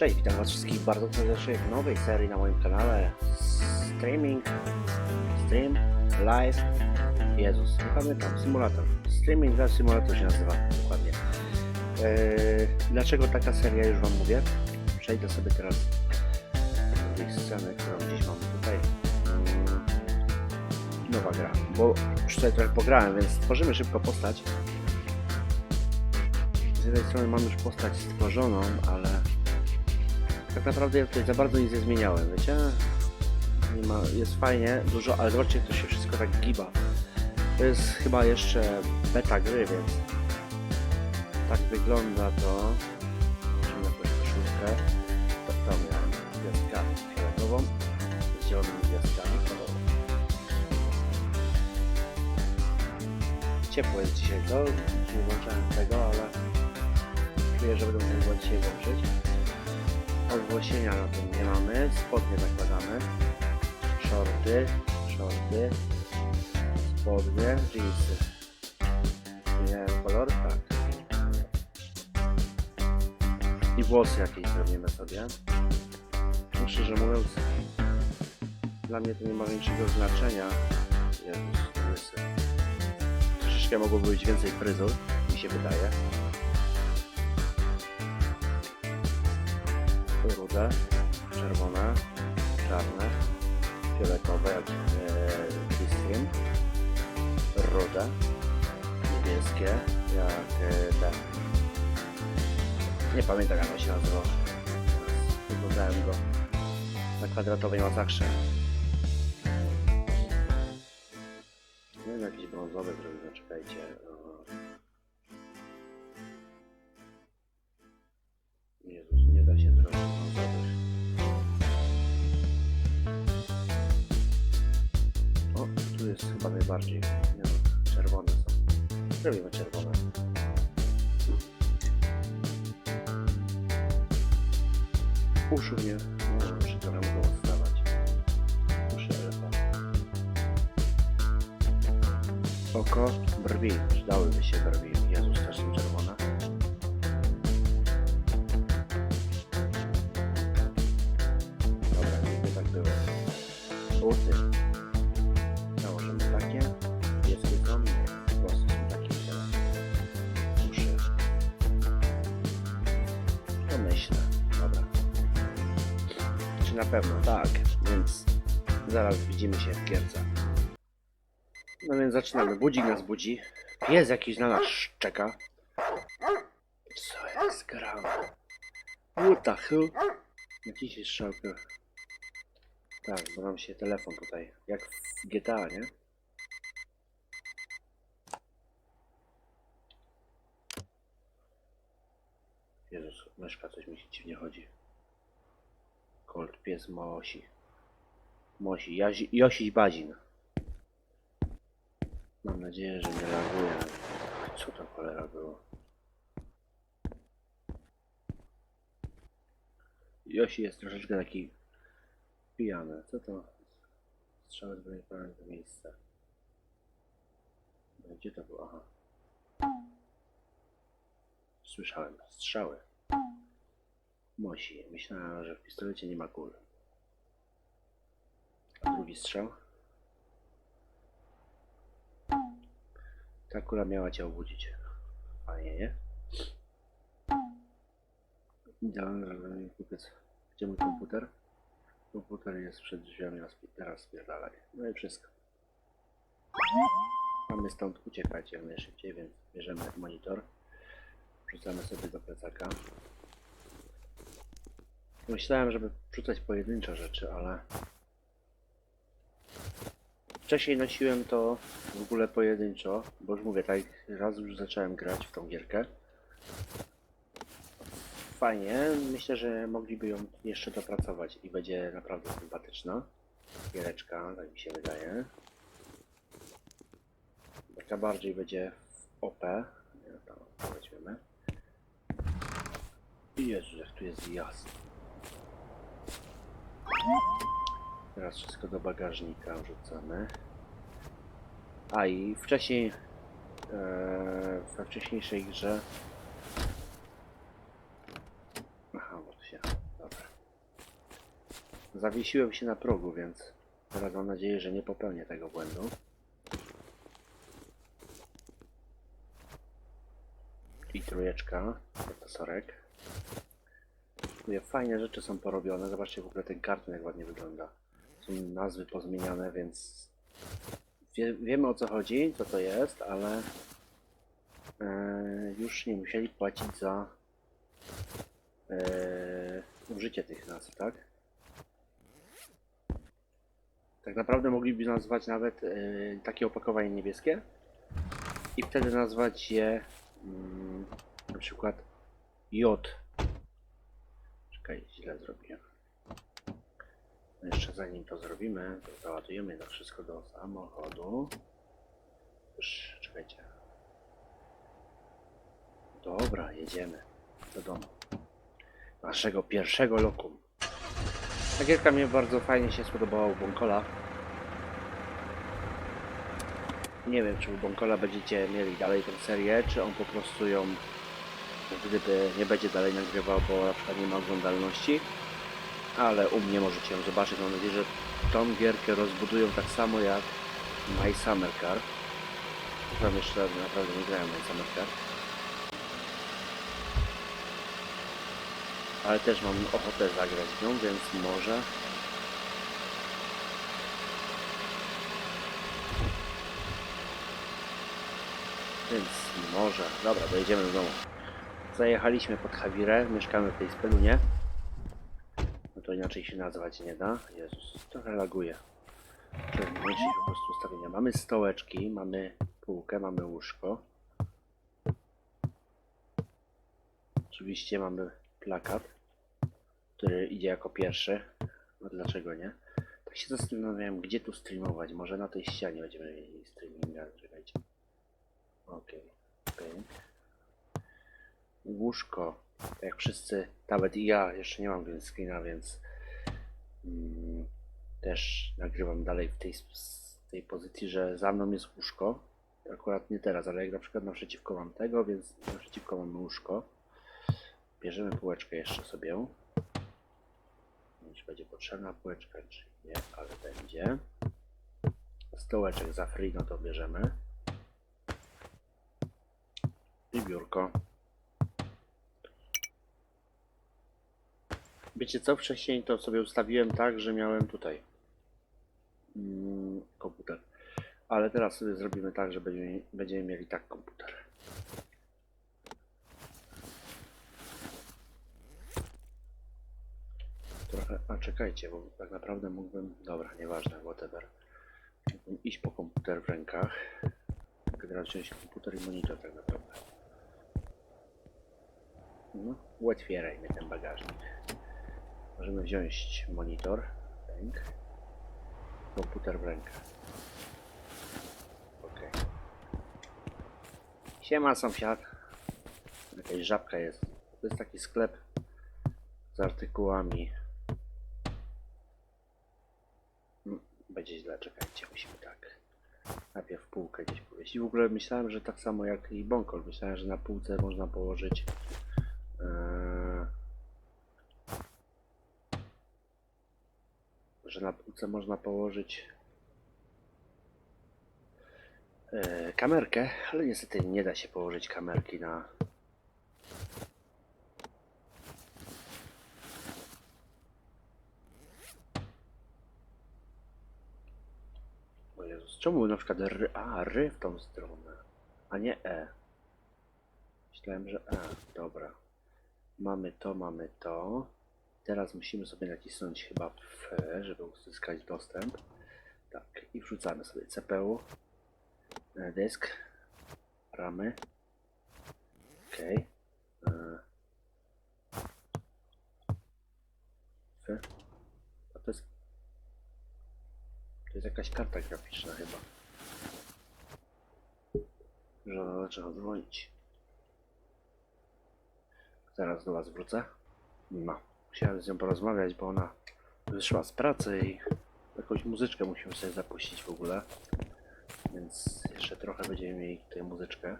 Cześć, witam was wszystkich bardzo serdecznie w nowej serii na moim kanale Streaming, Stream, Live, Jezus, nie pamiętam, symulator. Streaming Live Simulator się nazywa, dokładnie. Eee, dlaczego taka seria, już wam mówię. Przejdę sobie teraz do tej sceny, którą gdzieś mam tutaj. Mm, Nowa gra, bo już tutaj trochę pograłem, więc stworzymy szybko postać. Z jednej strony mam już postać stworzoną, ale tak naprawdę ja tutaj za bardzo nic nie zmieniałem, wiecie? Nie ma, jest fajnie, dużo, ale zobaczcie jak to się wszystko tak giba. To jest chyba jeszcze beta gry, więc tak wygląda to. Możemy jakąś koszulkę. To, to miałem gwiazdkami fioletową z zielonymi gwiazdkami. kolorową. Ciepło jest dzisiaj, to nie włączałem tego, ale czuję, że będę musiał dzisiaj włączyć. Odwłosienia na tym nie mamy, spodnie zakładamy, shorty, shorty, spodnie, jeansy. Zmieniałem kolor? Tak. I włosy jakieś zrobimy sobie. No, szczerze mówiąc, dla mnie to nie ma większego znaczenia. Jezus. Troszeczkę mogłoby być więcej fryzur, mi się wydaje. Rude, czerwone, czarne, fioletowe jak e, Stream, rude, niebieskie jak e. Nie pamiętam jak on się nazywał. Wyglądałem go na kwadratowej masakrze. Nie wiem, jakiś brązowy zrobimy, czekajcie. Chyba najbardziej. Nie no, czerwone są. Zrobimy czerwone. Uszu nie. No, muszę trochę mogą odstawać. Uszy elefa. Oko, brwi. Przydałyby się brwi. Jezus, też są czerwone. Dobra, niby tak było. Buty. Pewno? Tak. Więc zaraz widzimy się w gierce. No więc zaczynamy. Budzik nas budzi. Pies jakiś na nas czeka. Co jest grane? What the hell? Jakiś jest szałkę. Tak, bo nam się telefon tutaj, jak w GTA, nie? Jezus, myszka coś mi się dziwnie chodzi. Colt, pies Mosi. Mosi, Jazi, Josiś Bazin. Mam nadzieję, że nie reaguje. Co to cholera było? Josi jest troszeczkę taki pijany. Co to? Strzały z broni do miejsca. Gdzie to było? Aha. Słyszałem. Strzały. Mosi. Myślałem, że w pistolecie nie ma kul. A drugi strzał? Ta kula miała cię obudzić. Fajnie, nie? Idealny, żeby kupiec. Gdzie mój komputer? Komputer jest przed drzwiami, teraz spierdalaj. No i wszystko. Mamy stąd uciekać jak najszybciej, więc bierzemy monitor. Wrzucamy sobie do plecaka. Myślałem, żeby wrzucać pojedyncze rzeczy, ale... Wcześniej nosiłem to w ogóle pojedynczo, bo już mówię, tak raz już zacząłem grać w tą gierkę. Fajnie, myślę, że mogliby ją jeszcze dopracować i będzie naprawdę sympatyczna. Giereczka, tak mi się wydaje. Taka bardziej będzie w OP. Nie, tam weźmiemy. Jezu, jak tu jest jasno. Teraz wszystko do bagażnika wrzucamy. A i wcześniej e, we wcześniejszej grze Aha, bo się Dobra. Zawiesiłem się na progu, więc teraz mam nadzieję, że nie popełnię tego błędu. I trójeczka, profesorek. Fajne rzeczy są porobione. Zobaczcie w ogóle ten karton, jak ładnie wygląda. Są nazwy pozmieniane, więc wie, wiemy o co chodzi, co to jest, ale e, już nie musieli płacić za e, użycie tych nazw, tak? Tak naprawdę mogliby nazwać nawet e, takie opakowanie niebieskie i wtedy nazwać je mm, na przykład J. Czekaj, źle zrobiłem. No Jeszcze zanim to zrobimy, to załadujemy to wszystko do samochodu. Już, czekajcie. Dobra, jedziemy do domu. Naszego pierwszego lokum. Ta gierka mnie bardzo fajnie się spodobała u Bonkola. Nie wiem, czy u Bonkola będziecie mieli dalej tę serię, czy on po prostu ją, gdyby nie będzie dalej nagrywał, bo na przykład nie ma oglądalności. Ale u mnie możecie ją zobaczyć. Mam nadzieję, że tą gierkę rozbudują tak samo jak My Summer Car. Tam jeszcze naprawdę nie grałem My Summer Car. Ale też mam ochotę zagrać nią, więc może Więc może. Dobra, dojedziemy do domu. Zajechaliśmy pod Hawirę, mieszkamy w tej spelunie. No to inaczej się nazwać nie da. Jezus, trochę laguje. Trzeba zmniejszyć po prostu ustawienia. Mamy stołeczki, mamy półkę, mamy łóżko. Oczywiście mamy plakat, który idzie jako pierwszy. No dlaczego nie? Tak się zastanawiałem, gdzie tu streamować. Może na tej ścianie będziemy mieli streaminga. Czekajcie. Okej, pyk. Łóżko. Jak wszyscy, nawet i ja jeszcze nie mam green screena, więc mm, też nagrywam dalej w tej, tej pozycji, że za mną jest łóżko. Akurat nie teraz, ale jak na przykład naprzeciwko mam tego, więc naprzeciwko mamy łóżko. Bierzemy półeczkę jeszcze sobie. Czy będzie potrzebna półeczka, czy nie, ale będzie. Stołeczek za free, no to bierzemy. I biurko. Wiecie co? Wcześniej to sobie ustawiłem tak, że miałem tutaj mm, komputer. Ale teraz sobie zrobimy tak, że będziemy, będziemy mieli tak komputer. Trochę, a czekajcie, bo tak naprawdę mógłbym, dobra, nieważne, whatever. Mógłbym iść po komputer w rękach. Teraz wziąć komputer i monitor tak naprawdę. No, ułatwieraj mnie ten bagażnik. Możemy wziąć monitor, ręk, komputer w rękę. Ok. Siema sąsiad. Jakaś żabka jest. To jest taki sklep z artykułami. Mm, Będzie źle, czekajcie, musimy tak. Najpierw półkę gdzieś powiesić. W ogóle myślałem, że tak samo jak i Bonkol. Myślałem, że na półce można położyć Eee, że na półce można położyć eee, kamerkę, ale niestety nie da się położyć kamerki na O Jezus, czemu na przykład ry, a, ry w tą stronę, a nie e. Myślałem, że e, dobra. Mamy to, mamy to. Teraz musimy sobie nacisnąć chyba F, żeby uzyskać dostęp. Tak, i wrzucamy sobie CPU, e, dysk, ramy. Ok. F. A to jest. To jest jakaś karta graficzna chyba. Że trzeba dzwonić. Zaraz do Was wrócę. No, musiałem z nią porozmawiać, bo ona wyszła z pracy i jakąś muzyczkę musimy sobie zapuścić w ogóle. Więc jeszcze trochę będziemy mieli tutaj muzyczkę.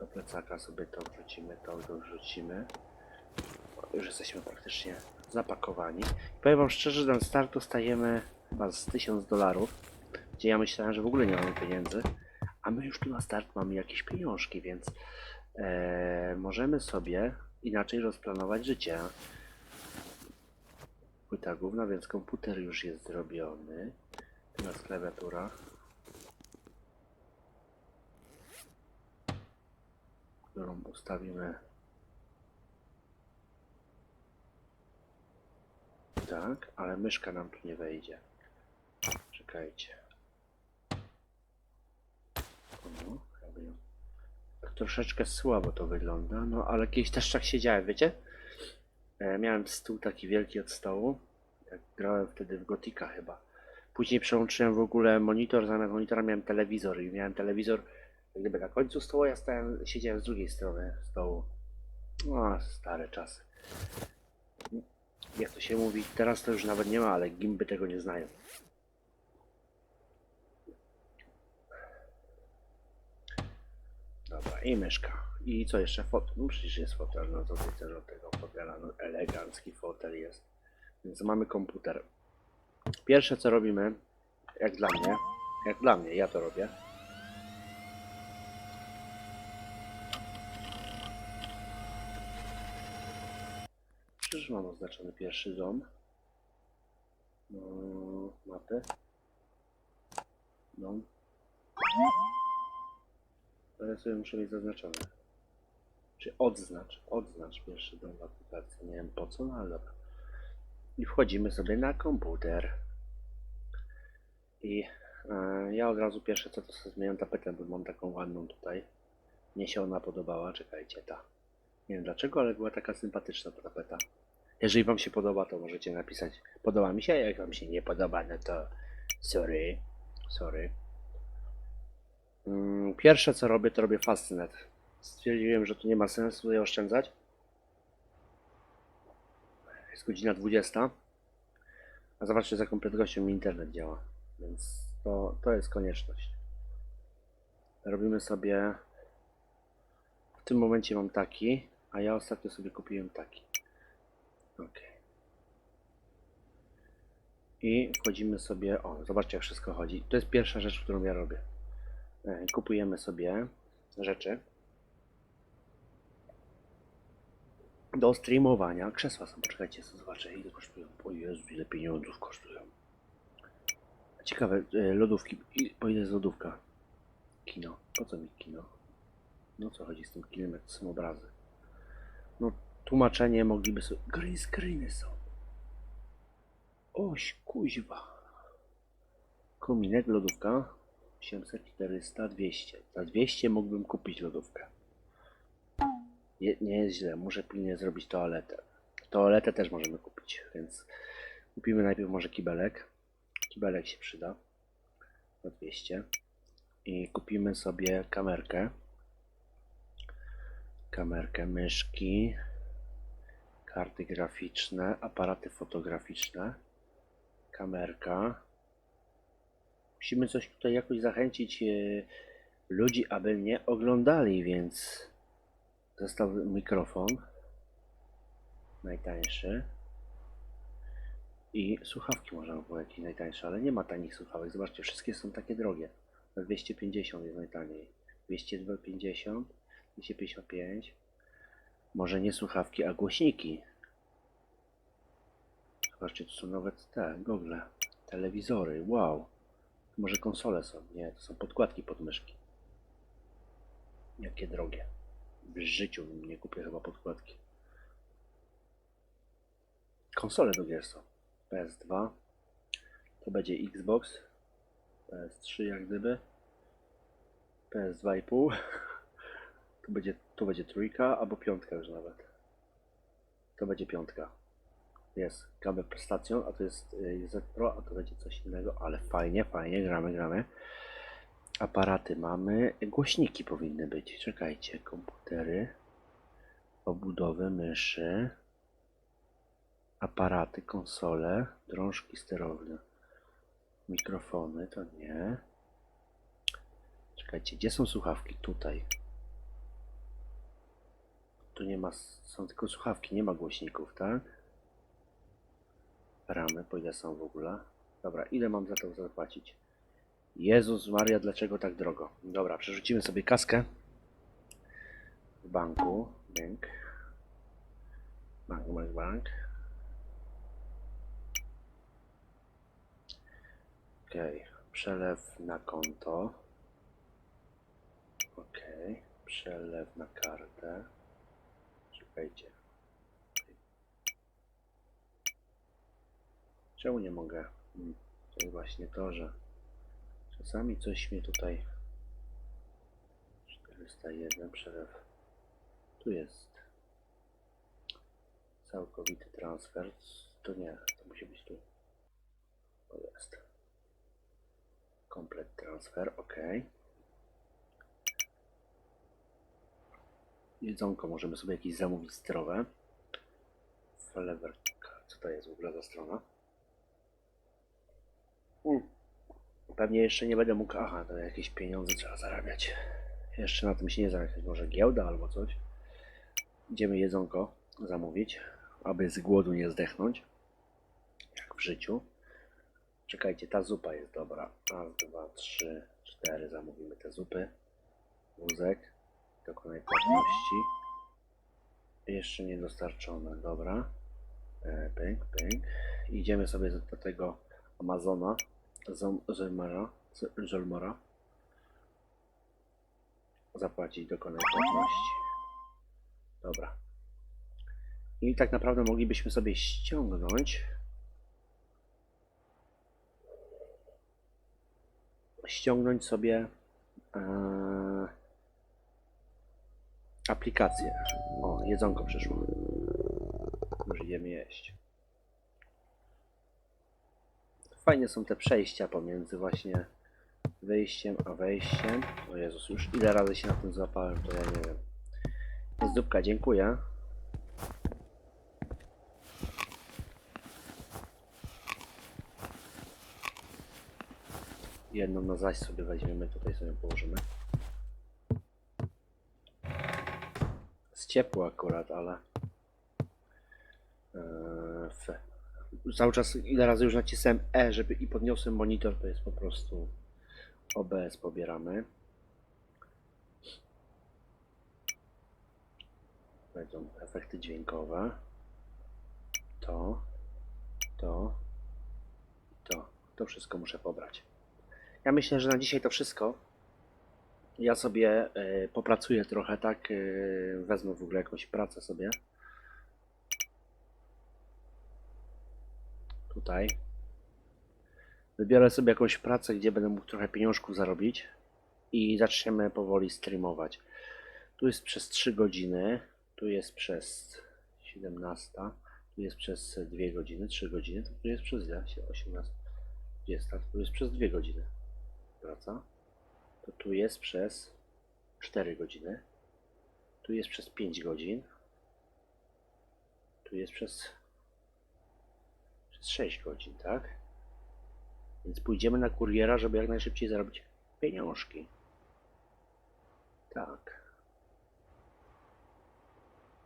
Do plecaka sobie to wrzucimy, to wrzucimy. już jesteśmy praktycznie zapakowani. Powiem wam szczerze, że na start dostajemy chyba z 1000 dolarów, gdzie ja myślałem, że w ogóle nie mamy pieniędzy, a my już tu na start mamy jakieś pieniążki, więc e, możemy sobie inaczej rozplanować życie. Płyta główna, więc komputer już jest zrobiony. Teraz klawiatura. Którą ustawimy tak, ale myszka nam tu nie wejdzie. Czekajcie. O, jakby ją- tak troszeczkę słabo to wygląda, no ale kiedyś też tak siedziałem, wiecie? E, miałem stół taki wielki od stołu, jak grałem wtedy w Gotika chyba. Później przełączyłem w ogóle monitor, zamiast monitora miałem telewizor i miałem telewizor gdyby na końcu stołu, ja stałem, siedziałem z drugiej strony stołu. No, stare czasy. Jak to się mówi, teraz to już nawet nie ma, ale gimby tego nie znają. Dobra, i myszka. I co jeszcze? Fotel. No przecież jest fotel, no to też od tego fotela, no elegancki fotel jest. Więc mamy komputer. Pierwsze co robimy, jak dla mnie, jak dla mnie, ja to robię. Przecież mam oznaczony pierwszy dom. No, mapy. Dom. Ale sobie muszę mieć zaznaczone. Czy odznacz, odznacz pierwszy dom w aplikacji. Nie wiem po co, no ale dobra. I wchodzimy sobie na komputer. I e, ja od razu pierwsze co to sobie zmieniam tapetę, bo mam taką ładną tutaj. Mnie się ona podobała, czekajcie, ta. Nie wiem dlaczego, ale była taka sympatyczna ta tapeta. Jeżeli wam się podoba, to możecie napisać podoba mi się, jak wam się nie podoba, no to sorry, sorry. Mm, Pierwsze co robię, to robię Fastnet. Stwierdziłem, że tu nie ma sensu tutaj oszczędzać. Jest godzina 20. A zobaczcie z jaką prędkością mi internet działa. Więc to, to jest konieczność. Robimy sobie... W tym momencie mam taki, a ja ostatnio sobie kupiłem taki. Ok. I wchodzimy sobie. O, zobaczcie, jak wszystko chodzi. To jest pierwsza rzecz, którą ja robię. E, Kupujemy sobie rzeczy do streamowania. Krzesła są, poczekajcie, co zobaczę, ile kosztują. O Jezu, ile pieniądzów kosztują. Ciekawe, e, lodówki. Po ile jest lodówka? Kino. Po co mi kino? No co chodzi z tym kinem, jak są obrazy? No, tłumaczenie mogliby sobie... Green screeny są. Oś, kuźwa. Kominek, lodówka. 800, 400, 200. Za 200 mógłbym kupić lodówkę. Nie, nie jest źle, muszę pilnie zrobić toaletę. Toaletę też możemy kupić, więc kupimy najpierw może kibelek. Kibelek się przyda. Za 200. I kupimy sobie kamerkę. Kamerkę, myszki, karty graficzne, aparaty fotograficzne, kamerka. Musimy coś tutaj jakoś zachęcić e, ludzi, aby mnie oglądali, więc został mikrofon najtańszy i słuchawki można by było jakieś najtańsze, ale nie ma tanich słuchawek. Zobaczcie, wszystkie są takie drogie. Za 250 jest najtaniej. 250, 255. Może nie słuchawki, a głośniki. Zobaczcie, tu są nawet te gogle, telewizory. Wow. Może konsole są? Nie, to są podkładki pod myszki. Jakie drogie. W życiu nie kupię chyba podkładki. Konsole do gier są. PS2. To będzie Xbox. PS3 jak gdyby. PS2,5. Tu będzie, tu będzie trójka albo piątka już nawet. To będzie piątka. Jest kabel PlayStation, a to jest y, Z Pro, a to będzie coś innego, ale fajnie, fajnie, gramy, gramy. Aparaty mamy, głośniki powinny być. Czekajcie, komputery, obudowy myszy, aparaty, konsole, drążki sterowne, mikrofony, to nie. Czekajcie, gdzie są słuchawki? Tutaj. Tu nie ma, są tylko słuchawki, nie ma głośników, tak? Ramy, po ile są w ogóle? Dobra, ile mam za to zapłacić? Jezus Maria, dlaczego tak drogo? Dobra, przerzucimy sobie kaskę w banku. Bank. Bank, bank, bank. Okej, przelew na konto. Okej, przelew na kartę. Czekajcie. Czemu nie mogę? Hmm, To jest właśnie to, że czasami coś mnie tutaj 401 przelew. Tu jest całkowity transfer. To nie, to musi być tu. To jest. Komplet transfer, ok. Jedzonko możemy sobie jakieś zamówić zdrowe. Flewerka. Co to jest w ogóle za strona? Pewnie jeszcze nie będę mógł. Aha, to jakieś pieniądze trzeba zarabiać. Jeszcze na tym się nie. Jakaś może giełda albo coś. Idziemy jedzonko zamówić, aby z głodu nie zdechnąć. Jak w życiu. Czekajcie, ta zupa jest dobra. Raz, dwa, trzy, cztery. Zamówimy te zupy. Wózek. Dokonaj płatności. Jeszcze nie dostarczone. Dobra. E, Pęk, pęk. Idziemy sobie do tego Amazona. Zom- Zolmara. Z- Zolmara. Zapłacić dokonaj płatności. Dobra. I tak naprawdę moglibyśmy sobie ściągnąć ściągnąć sobie e, aplikację. O, jedzonko przyszło. Już idziemy jeść. Fajnie są te przejścia pomiędzy właśnie wyjściem a wejściem. O Jezus, już ile razy się na tym złapałem, to ja nie wiem. Dupka, dziękuję. Jedną na zaś sobie weźmiemy, tutaj sobie położymy. Z ciepło akurat, ale... F. Cały czas ile razy już nacisnąłem E, żeby i podniosłem monitor, to jest po prostu OBS pobieramy. Będą efekty dźwiękowe. To, to, to. To wszystko muszę pobrać. Ja myślę, że na dzisiaj to wszystko. Ja sobie e, popracuję trochę, tak? e, wezmę w ogóle jakąś pracę sobie. Tutaj. Wybiorę sobie jakąś pracę, gdzie będę mógł trochę pieniążków zarobić. I zaczniemy powoli streamować. Tu jest przez 3 godziny. Tu jest przez 17. Tu jest przez 2 godziny, 3 godziny. Tu jest przez ile? 18. 20. Tu jest przez 2 godziny praca, to tu jest przez 4 godziny, tu jest przez 5 godzin, tu jest przez, przez 6 godzin, tak? Więc pójdziemy na kuriera, żeby jak najszybciej zarobić pieniążki. Tak.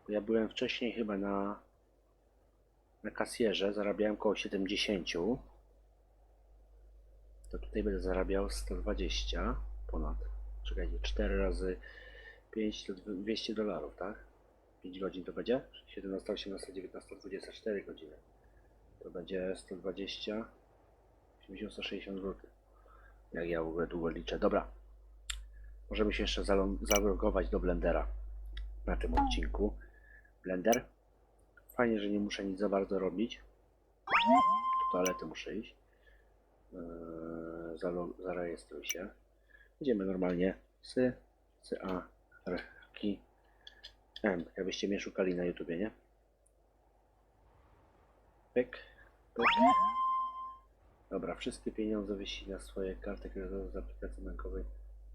Ja byłem wcześniej chyba na, na kasjerze, zarabiałem około 70 to tutaj będę zarabiał 120 ponad. Czekajcie, 4 razy 5 to 200 dolarów, tak? 5 godzin to będzie? 17, 18, 19, 24 godziny. To będzie 120, 80, 160 zł. Jak ja w ogóle długo liczę. Dobra. Możemy się jeszcze zalogować do Blendera na tym odcinku. Blender. Fajnie, że nie muszę nic za bardzo robić. Do toalety muszę iść. Eee, zarejestruj się. Idziemy normalnie. Sy, sy, a, r, ki, m. Jakbyście mnie szukali na YouTubie, nie? Pyk. Dobra, wszystkie pieniądze wyślij na swoje karty kredytowe z aplikacji bankowej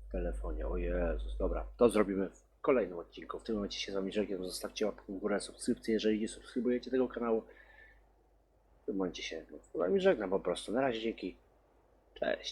w telefonie. O Jezus, dobra, to zrobimy w kolejnym odcinku. W tym momencie się z wami żegnam. Zostawcie łapkę w górę, subskrypcję, jeżeli nie subskrybujecie tego kanału. W tym momencie się z wami żegnam po prostu. Na razie, dzięki. Cześć.